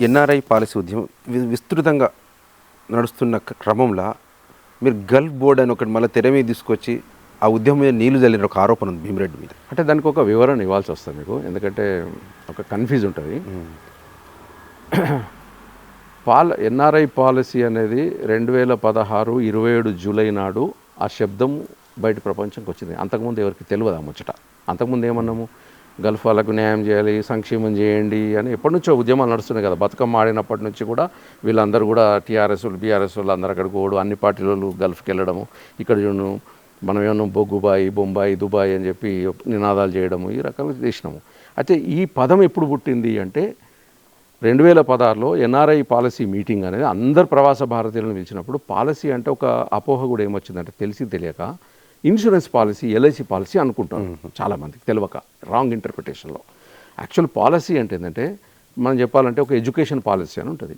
NRI policy ఉద్యమం విస్తృతంగా నడుస్తున్న క్రమంలో మీరు గల్ఫ్ బోర్డ్ అని ఒకటి మళ్ళీ తెర మీద తీసుకొచ్చి ఆ ఉద్యమం మీద నీళ్ళు చల్లిన ఒక ఆరోపణ ఉంది భీమిరెడ్డి మీద. అంటే దానికి ఒక వివరణ ఇవ్వాల్సి వస్తుంది మీకు. ఎందుకంటే ఒక కన్ఫ్యూజ్ ఉంటుంది. పాల ఎన్ఆర్ఐ పాలసీ అనేది రెండు వేల పదహారు ఇరవై ఏడు జూలై నాడు ఆ శబ్దం బయట ప్రపంచంకి వచ్చింది. అంతకుముందు ఎవరికి తెలియదు ఆ ముచ్చట? అంతకుముందు ఏమన్నాము? గల్ఫ్ వాళ్ళకు న్యాయం చేయాలి సంక్షేమం చేయండి అని ఎప్పటి నుంచో ఉద్యమాలు నడుస్తున్నాయి కదా. బతుకమ్మ ఆడినప్పటి నుంచి కూడా వీళ్ళందరూ కూడా టీఆర్ఎస్ బీఆర్ఎస్ వాళ్ళు అందరు అక్కడికి పోవడం అన్ని పార్టీల గల్ఫ్కి వెళ్ళడము ఇక్కడ చూడను మనం ఏమన్నా బొగ్గుబాయి బొంబాయి దుబాయ్ అని చెప్పి నినాదాలు చేయడము ఈ రకంగా చేసినాము. అయితే ఈ పదం ఎప్పుడు పుట్టింది అంటే రెండు వేల పదహారులో ఎన్ఆర్ఐ పాలసీ మీటింగ్ అనేది అందరు ప్రవాస భారతీయులను పిలిచినప్పుడు పాలసీ అంటే ఒక అపోహ కూడా ఏమొచ్చిందంటే తెలిసి తెలియక ఇన్సూరెన్స్ పాలసీ ఎల్ఐసి పాలసీ అనుకుంటారు చాలామందికి తెలియక రాంగ్ ఇంటర్ప్రిటేషన్లో యాక్చువల్ పాలసీ అంటే ఏంటంటే మనం చెప్పాలంటే ఒక ఎడ్యుకేషన్ పాలసీ అని ఉంటుంది.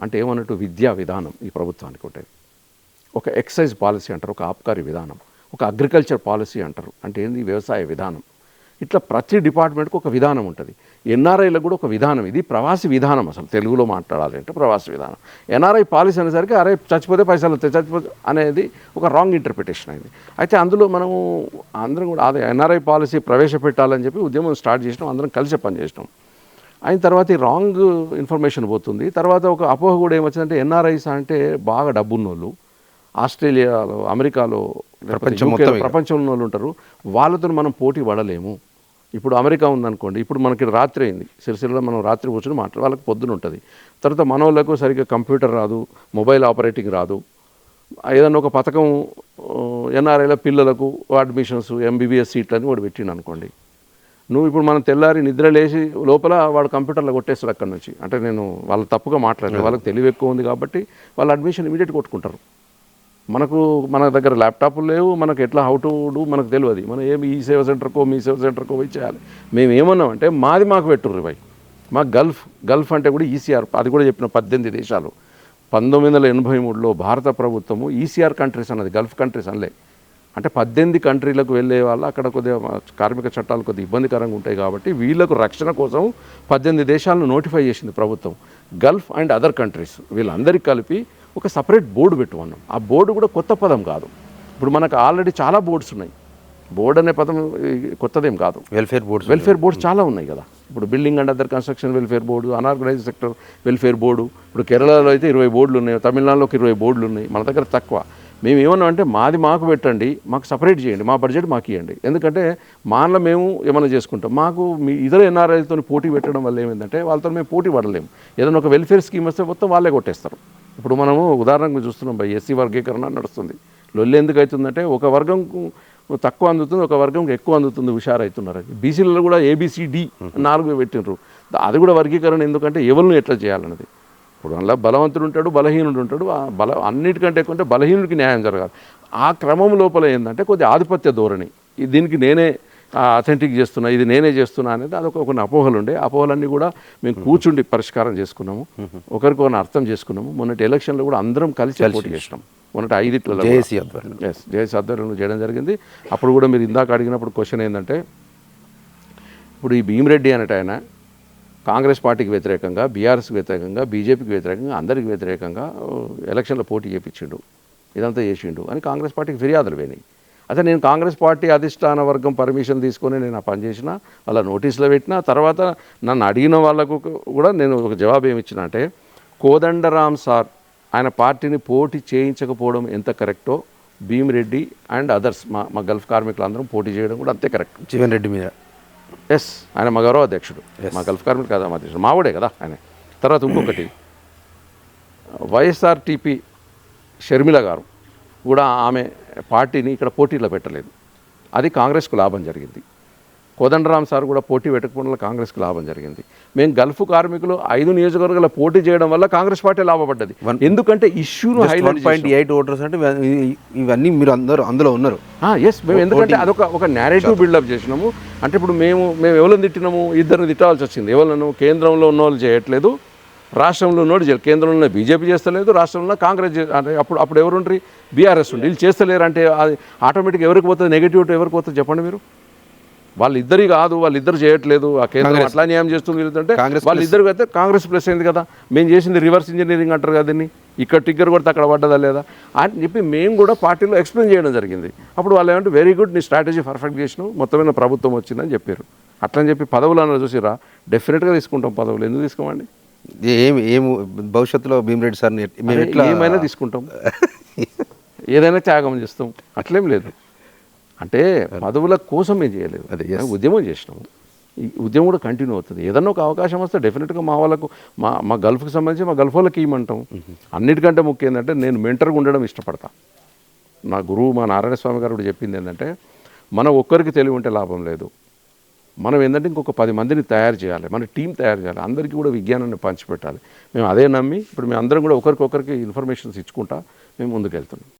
అంటే ఏమన్నట్టు విద్యా విధానం ఈ ప్రభుత్వానికి ఉంటుంది. ఒక ఎక్సైజ్ పాలసీ అంటారు ఒక ఆబ్కారీ విధానం. ఒక అగ్రికల్చర్ పాలసీ అంటారు. అంటే ఏంది? వ్యవసాయ విధానం. ఇట్లా ప్రతి డిపార్ట్మెంట్కి ఒక విధానం ఉంటుంది. ఎన్ఆర్ఐలకు కూడా ఒక విధానం. ఇది ప్రవాసి విధానం అసలు. తెలుగులో మాట్లాడాలి అంటే ప్రవాసి విధానం. ఎన్ఆర్ఐ పాలసీ అనేసరికి అరే చచ్చిపోతే పైసలు వస్తాయి చచ్చిపోతే అనేది ఒక రాంగ్ ఇంటర్ప్రిటేషన్ అయింది అయితే అందులో మనము అందరం కూడా అదే ఎన్ఆర్ఐ పాలసీ ప్రవేశపెట్టాలని చెప్పి ఉద్యమం స్టార్ట్ చేసినాం అందరం కలిసి పనిచేసినాం అయిన తర్వాత ఈ రాంగ్ ఇన్ఫర్మేషన్ పోతుంది. తర్వాత ఒక అపోహ కూడా ఏమొచ్చిందంటే ఎన్ఆర్ఐస్ అంటే బాగా డబ్బున్నోళ్ళు ఆస్ట్రేలియాలో అమెరికాలో ప్రపంచం. ప్రపంచంలో వాళ్ళు ఉంటారు. వాళ్ళతో మనం పోటీ పడలేము. ఇప్పుడు అమెరికా ఉందనుకోండి ఇప్పుడు మనకి రాత్రి అయింది సిరిసిల్లలో మనం రాత్రి కూర్చొని మాట్లాడు వాళ్ళకి పొద్దున ఉంటుంది. తర్వాత మన వాళ్ళకు సరిగ్గా కంప్యూటర్ రాదు మొబైల్ ఆపరేటింగ్ రాదు. ఏదన్నా ఒక పథకం ఎన్ఆర్ఐల పిల్లలకు అడ్మిషన్స్ ఎంబీబీఎస్ సీట్లని వాడు పెట్టిండు అనుకోండి నువ్వు ఇప్పుడు మనం తెల్లారి నిద్ర లేచి లోపల వాడు కంప్యూటర్లో కొట్టేస్తాడు అక్కడ నుంచి. అంటే నేను వాళ్ళ తప్పుగా మాట్లాడలేదు వాళ్ళకి తెలివి ఎక్కువ ఉంది కాబట్టి వాళ్ళు అడ్మిషన్ ఇమీడియట్ కొట్టుకుంటారు. మనకు మన దగ్గర ల్యాప్టాప్లు లేవు మనకు ఎట్లా హౌ టు డూ మనకు తెలియదు. మనం ఏమి ఈ సేవ సెంటర్కో మీ సేవ సెంటర్కో పోయి చేయాలి. మేము ఏమన్నామంటే మాది మాకు పెట్టుర్రు భయ్. మా గల్ఫ్ గల్ఫ్ అంటే కూడా ఈసీఆర్ అది కూడా చెప్పిన పద్దెనిమిది దేశాలు. పంతొమ్మిది వందల ఎనభై మూడులో భారత ప్రభుత్వము ఈసీఆర్ కంట్రీస్ అన్నది గల్ఫ్ కంట్రీస్ అనలే. అంటే పద్దెనిమిది కంట్రీలకు వెళ్ళే వాళ్ళు అక్కడ కొద్దిగా కార్మిక చట్టాలు కొద్దిగా ఇబ్బందికరంగా ఉంటాయి కాబట్టి వీళ్ళకు రక్షణ కోసం పద్దెనిమిది దేశాలను నోటిఫై చేసింది ప్రభుత్వం. గల్ఫ్ అండ్ అదర్ కంట్రీస్ వీళ్ళందరికీ కలిపి ఒక సపరేట్ బోర్డు పెట్టుకున్నాం ఆ బోర్డు కూడా కొత్త పదం కాదు. ఇప్పుడు మనకు ఆల్రెడీ చాలా బోర్డ్స్ ఉన్నాయి. బోర్డు అనే పదం కొత్తదేం కాదు. వెల్ఫేర్ బోర్డ్స్ వెల్ఫేర్ బోర్డ్స్ చాలా ఉన్నాయి కదా. ఇప్పుడు building and other construction welfare board unorganise sector welfare board ఇప్పుడు కేరళలో అయితే ఇరవై బోర్డులు ఉన్నాయి తమిళనాడులోకి ఇరవై బోర్డులు ఉన్నాయి మన దగ్గర తక్కువ. మేము ఏమన్నా అంటే మాది మాకు పెట్టండి మాకు సపరేట్ చేయండి మా బడ్జెట్ మాకు ఇవ్వండి ఎందుకంటే మాలో మేము ఏమైనా చేసుకుంటాం. మాకు మీ ఇతర ఎన్ఆర్ఐలతో పోటీ పెట్టడం వల్ల ఏమైందంటే వాళ్ళతో మేము పోటీ పడలేము. ఏదైనా ఒక వెల్ఫేర్ స్కీమ్ వస్తే మొత్తం వాళ్ళే కొట్టేస్తారు. ఇప్పుడు మనము ఉదాహరణకు చూస్తున్నాం బై ఎస్సీ వర్గీకరణ నడుస్తుంది. లొల్లి ఎందుకు అవుతుందంటే ఒక వర్గం తక్కువ అందుతుంది ఒక వర్గం ఎక్కువ అందుతుంది హుషారు అవుతున్నారు బీసీలలో కూడా ఏబిసిడి నాలుగు పెట్టినరు అది కూడా వర్గీకరణ ఎందుకంటే ఎవరిని ఎట్లా చేయాలన్నది. ఇప్పుడు అందులో బలవంతుడు ఉంటాడు బలహీనుడు ఉంటాడు. ఆ బల అన్నిటికంటే ఎక్కువ బలహీనుడికి న్యాయం జరగాలి. ఆ క్రమం లోపల ఏంటంటే కొద్ది ఆధిపత్య ధోరణి. దీనికి నేనే అథెంటిక్ చేస్తున్నా ఇది నేనే చేస్తున్నా అనేది అదొక కొన్ని అపోహలు ఉండే. అపోహలన్నీ కూడా మేము కూర్చుండి పరిష్కారం చేసుకున్నాము. ఒకరికొకరిని అర్థం చేసుకున్నాము. మొన్నటి ఎలక్షన్లో కూడా అందరం కలిసి పోటీ చేసినాం. మొన్నటి ఐదిట్లలో కూడా. జేఏసీ ఆధ్వర్యంలో. ఎస్ ఆధ్వర్యంలో చేయడం జరిగింది. అప్పుడు కూడా మీరు ఇందాక అడిగినప్పుడు క్వశ్చన్ ఏంటంటే ఇప్పుడు ఈ భీమిరెడ్డి అనేట ఆయన కాంగ్రెస్ పార్టీకి వ్యతిరేకంగా బీఆర్ఎస్కి వ్యతిరేకంగా బీజేపీకి వ్యతిరేకంగా అందరికి వ్యతిరేకంగా ఎలక్షన్లో పోటీ చేపించిండు. ఇదంతా చేసిండు అని కాంగ్రెస్ పార్టీకి ఫిర్యాదులు పోయినాయి. అయితే నేను కాంగ్రెస్ పార్టీ అధిష్టాన వర్గం పర్మిషన్ తీసుకొని నేను ఆ పని చేసిన వాళ్ళ నోటీసులో పెట్టిన తర్వాత నన్ను అడిగిన వాళ్ళకు కూడా నేను ఒక జవాబు ఏమి ఇచ్చిన అంటే కోదండరామ్ సార్ ఆయన పార్టీని పోటీ చేయించకపోవడం ఎంత కరెక్టో భీమిరెడ్డి అండ్ అదర్స్ మా మా గల్ఫ్ కార్మికులు అందరం పోటీ చేయడం కూడా అంతే కరెక్ట్. జీవన్ రెడ్డి మీద. ఎస్ ఆయన మా గౌరవ అధ్యక్షుడు. మా గల్ఫ్ కార్మికులు కదా మా అధ్యక్షుడు. మావాడే కదా ఆయన. తర్వాత ఇంకొకటి వైఎస్ఆర్టీపీ షర్మిల గారు కూడా ఆమె పార్టీని ఇక్కడ పోటీలో పెట్టలేదు. అది కాంగ్రెస్కు లాభం జరిగింది. కోదండరామ్ సార్ కూడా పోటీ పెట్టకపోవడం వల్ల కాంగ్రెస్కి లాభం జరిగింది. మేము గల్ఫ్ కార్మికులు ఐదు నియోజకవర్గాల పోటీ చేయడం వల్ల కాంగ్రెస్ పార్టీ లాభపడ్డది. ఎందుకంటే ఇష్యూను హైలైట్ పాయింట్ ఎయిట్ ఓటర్స్ అంటే ఇవి- ఇవన్నీ మీరు అందరూ అందులో ఉన్నారు. ఎస్ మేము ఎందుకంటే అదొక ఒక నేరేటివ్ బిల్డప్ చేసినాము. అంటే ఇప్పుడు మేము మేము ఎవరిని తిట్టినాము? ఇద్దరిని తిట్టాల్సి వచ్చింది. ఎవరినను? కేంద్రంలో ఉన్న వాళ్ళు చేయట్లేదు. రాష్ట్రంలో ఉన్నోడు కేంద్రంలో బీజేపీ చేస్తలేదు రాష్ట్రంలో కాంగ్రెస్ అంటే అప్పుడు అప్పుడు ఎవరు ఉండ్రి బీఆర్ఎస్ ఉండి వీళ్ళు చేస్తలేరు అంటే అది ఆటోమేటిక్ ఎవరికి పోతుంది? నెగిటివ్ ఎవరికి పోతుంది చెప్పండి మీరు? వాళ్ళిద్దరి కాదు వాళ్ళిద్దరు చేయట్లేదు. ఆ కేంద్రం అట్లా న్యాయం చేస్తుంది వీళ్ళంటే కాంగ్రెస్ వాళ్ళిద్దరు అయితే కాంగ్రెస్ ప్లస్ అయింది కదా. మేము చేసింది రివర్స్ ఇంజనీరింగ్ అంటారు కదా దీన్ని. ఇక్కడ టిగ్గర్ కొడితే అక్కడ పడ్డదా లేదా? అని చెప్పి మేము కూడా పార్టీలో ఎక్స్ప్లెయిన్ చేయడం జరిగింది. అప్పుడు వాళ్ళు ఏమంటే వెరీ గుడ్ నీ స్ట్రాటజీ పర్ఫెక్ట్ చేసినావు. మొత్తమైన ప్రభుత్వం వచ్చిందని చెప్పారు. అట్లని చెప్పి పదవులు అన్నారు చూసిరా డెఫినెట్గా తీసుకుంటాం పదవులు. ఎందుకు తీసుకోమండి? ఏం ఏం భవిష్యత్తులో భీమరెడ్డి సార్ని మేము ఎట్లా ఏమైనా తీసుకుంటాం. ఏదైనా త్యాగం చేస్తాం. అట్లేం లేదు. అంటే పదవుల కోసం మేము చేయలేదు. అదే. ఉద్యమం చేసినాము ఈ ఉద్యమం కూడా కంటిన్యూ అవుతుంది. ఏదన్నా ఒక అవకాశం వస్తే డెఫినెట్గా మా వాళ్ళకు మా మా గల్ఫ్కి సంబంధించి మా గల్ఫ్ వాళ్ళకి ఇవ్వమంటాం. అన్నిటికంటే ముఖ్యం ఏంటంటే నేను మెంటర్గా ఉండడం ఇష్టపడతా. నా గురువు మా నారాయణ స్వామి గారు కూడా చెప్పింది ఏంటంటే మనం ఒక్కరికి తెలివి ఉంటే లాభం లేదు. మనం ఏంటంటే ఇంకొక పది మందిని తయారు చేయాలి మన టీం తయారు చేయాలి అందరికీ కూడా విజ్ఞానాన్ని పంచిపెట్టాలి. మేము అదే నమ్మి ఇప్పుడు మేము అందరం కూడా ఒకరికొకరికి ఇన్ఫర్మేషన్స్ ఇచ్చుకుంటా మేము ముందుకెళ్తున్నాం.